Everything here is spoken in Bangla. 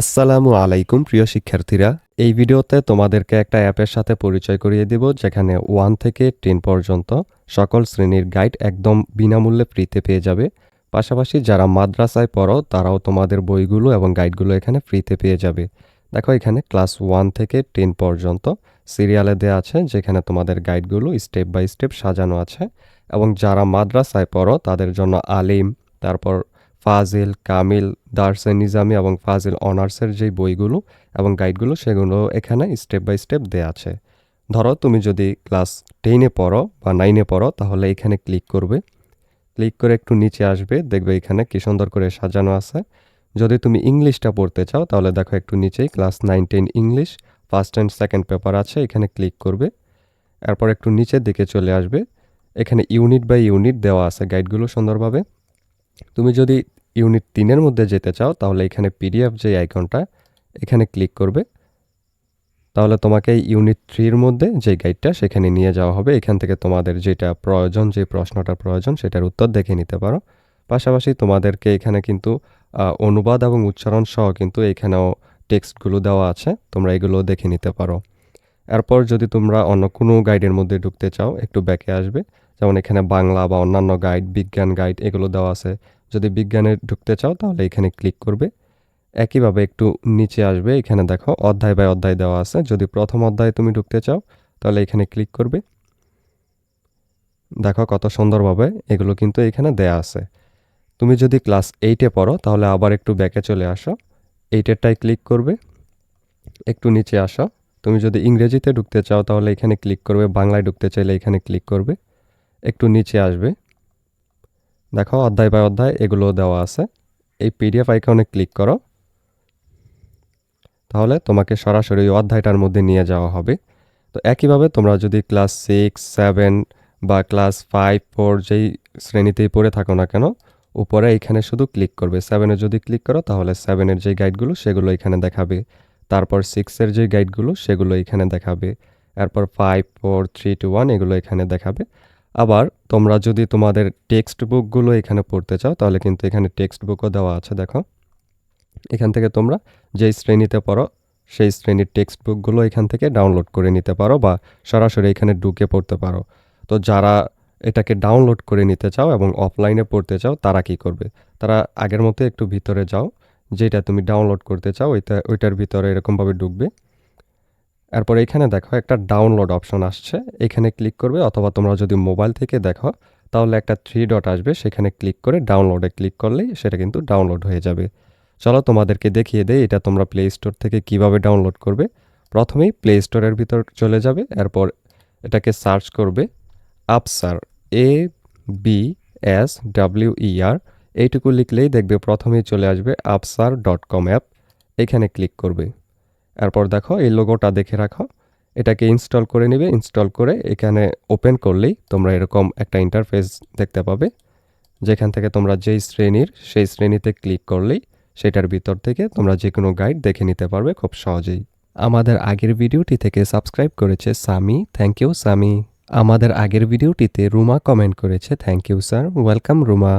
আসসালামু আলাইকুম, প্রিয় শিক্ষার্থীরা। এই ভিডিওতে তোমাদেরকে একটা অ্যাপের সাথে পরিচয় করিয়ে দিব, যেখানে ওয়ান থেকে টেন পর্যন্ত সকল শ্রেণির গাইড একদম বিনামূল্যে ফ্রিতে পেয়ে যাবে। পাশাপাশি যারা মাদ্রাসায় পড়ো, তারাও তোমাদের বইগুলো এবং গাইডগুলো এখানে ফ্রিতে পেয়ে যাবে। দেখো, এখানে ক্লাস ওয়ান থেকে টেন পর্যন্ত সিরিয়ালে দেওয়া আছে, যেখানে তোমাদের গাইডগুলো স্টেপ বাই স্টেপ সাজানো আছে। এবং যারা মাদ্রাসায় পড়ো, তাদের জন্য আলিম, তারপর ফাজিল, কামিল, দার্সে নিজামি এবং ফাজিল অনার্সের যেই বইগুলো এবং গাইডগুলো, সেগুলো এখানে স্টেপ বাই স্টেপ দেওয়া আছে। ধরো, তুমি যদি ক্লাস টেনে পড়ো বা নাইনে পড়ো, তাহলে এখানে ক্লিক করবে। ক্লিক করে একটু নিচে আসবে, দেখবে এখানে কি সুন্দর করে সাজানো আছে। যদি তুমি ইংলিশটা পড়তে চাও, তাহলে দেখো একটু নিচেই class nine ten English first and second paper আছে, এখানে ক্লিক করবে। এরপর একটু নিচের দিকে চলে আসবে। এখানে ইউনিট বাই ইউনিট দেওয়া আছে গাইডগুলো সুন্দরভাবে। তুমি যদি ইউনিট তিনের মধ্যে যেতে চাও, তাহলে এখানে পিডিএফ যে আইকনটা এখানে ক্লিক করবে। তাহলে তোমাকে ইউনিট থ্রির মধ্যে যে গাইডটা সেখানে নিয়ে যাওয়া হবে। এখান থেকে তোমাদের যেটা প্রয়োজন, যে প্রশ্নটা প্রয়োজন, সেটার উত্তর দেখে নিতে পারো। পাশাপাশি তোমাদেরকে এখানে কিন্তু অনুবাদ এবং উচ্চারণ সহ কিন্তু এখানেও টেক্সটগুলো দেওয়া আছে। তোমরা এগুলো দেখে নিতে পারো। এরপর যদি তোমরা অন্য কোনো গাইডের মধ্যে ঢুকতে চাও, একটু ব্যাকে আসবে। যেমন এখানে বাংলা বা অন্যান্য গাইড বিজ্ঞান গাইড এগুলো দেওয়া আছে। যদি বিজ্ঞানে ঢুকতে চাও, তাহলে এখানে ক্লিক করবে। একইভাবে একটু নিচে আসবে, এখানে দেখো অধ্যায় বাই অধ্যায় দেওয়া আছে। যদি প্রথম অধ্যায়ে তুমি ঢুকতে চাও, তাহলে এখানে ক্লিক করবে। দেখো কত সুন্দরভাবে এগুলো কিন্তু এখানে দেয়া আছে। তুমি যদি ক্লাস এইটে পড়ো, তাহলে আবার একটু ব্যাকে চলে আসো। এইটেরটায় ক্লিক করবে। একটু নিচে আসো। তুমি যদি ইংরেজিতে ঢুকতে চাও, তাহলে এখানে ক্লিক করবে। বাংলায় ঢুকতে চাইলে এখানে ক্লিক করবে। একটু নিচে আসবে। দেখো অধ্যায় বাই অধ্যায় এগুলো দেওয়া আছে। এই পিডিএফ আইকনে ক্লিক করো। তাহলে তোমাকে সরাসরি ওই অধ্যায়টার মধ্যে নিয়ে যাওয়া হবে। তো একইভাবে তোমরা যদি ক্লাস সিক্স সেভেন বা ক্লাস ফাইভ ফোর যেই শ্রেণীতেই পড়ে থাকো না কেন, উপরে এখানে শুধু ক্লিক করবে। সেভেনে যদি ক্লিক করো, তাহলে সেভেনের যে গাইডগুলো সেগুলো এখানে দেখাবে। তারপর সিক্সের যে গাইডগুলো সেগুলো এখানে দেখাবে। এরপর five four three two one এগুলো এখানে দেখাবে। আবার তোমরা যদি তোমাদের টেক্সট বুকগুলো এখানে পড়তে চাও, তাহলে কিন্তু এখানে টেক্সট বুকও দেওয়া আছে, দেখো। এখান থেকে তোমরা যেই শ্রেণীতে পড়ো, সেই শ্রেণির টেক্সট বুকগুলো এখান থেকে ডাউনলোড করে নিতে পারো বা সরাসরি এখানে ঢুকে পড়তে পারো। তো যারা এটাকে ডাউনলোড করে নিতে চাও এবং অফলাইনে পড়তে চাও, তারা কি করবে? তারা আগের মতো একটু ভিতরে যাও, যেটা তুমি ডাউনলোড করতে চাও, ওইটা, ওইটার ভিতরে এরকমভাবে ঢুকবে। এরপর এখানে দেখো একটা ডাউনলোড অপশন আসছে। এখানে ক্লিক করবে অথবা তোমরা যদি মোবাইল থেকে দেখো, তাহলে একটা থ্রি ডট আসবে। সেখানে ক্লিক করে ডাউনলোডে ক্লিক করলেই সেটা কিন্তু ডাউনলোড হয়ে যাবে। চলো তোমাদেরকে দেখিয়ে দেই এটা তোমরা প্লে স্টোর থেকে কীভাবে ডাউনলোড করবে। প্রথমেই প্লে স্টোরের ভিতর চলে যাবে, এরপর এটাকে সার্চ করবে। Apsar A B S W R এইটুকু লিখলেই দেখবে প্রথমেই চলে আসবে আপসার ডট কম অ্যাপ এখানে ক্লিক করবে। এরপর দেখো, এই লোগোটা দেখে রাখো। এটাকে ইনস্টল করে নিবে। ইনস্টল করে এখানে ওপেন করলেই তোমরা এরকম একটা ইন্টারফেস দেখতে পাবে। যেখান থেকে তোমরা যেই শ্রেণির, সেই শ্রেণীতে ক্লিক করলেই সেটার ভিতর থেকে তোমরা যে কোনো গাইড দেখে নিতে পারবে খুব সহজেই। আমাদের আগের ভিডিওটি থেকে সাবস্ক্রাইব করেছে সামি থ্যাংক ইউ সামি আমাদের আগের ভিডিওটিতে রুমা কমেন্ট করেছে। Thank you sir welcome Ruma.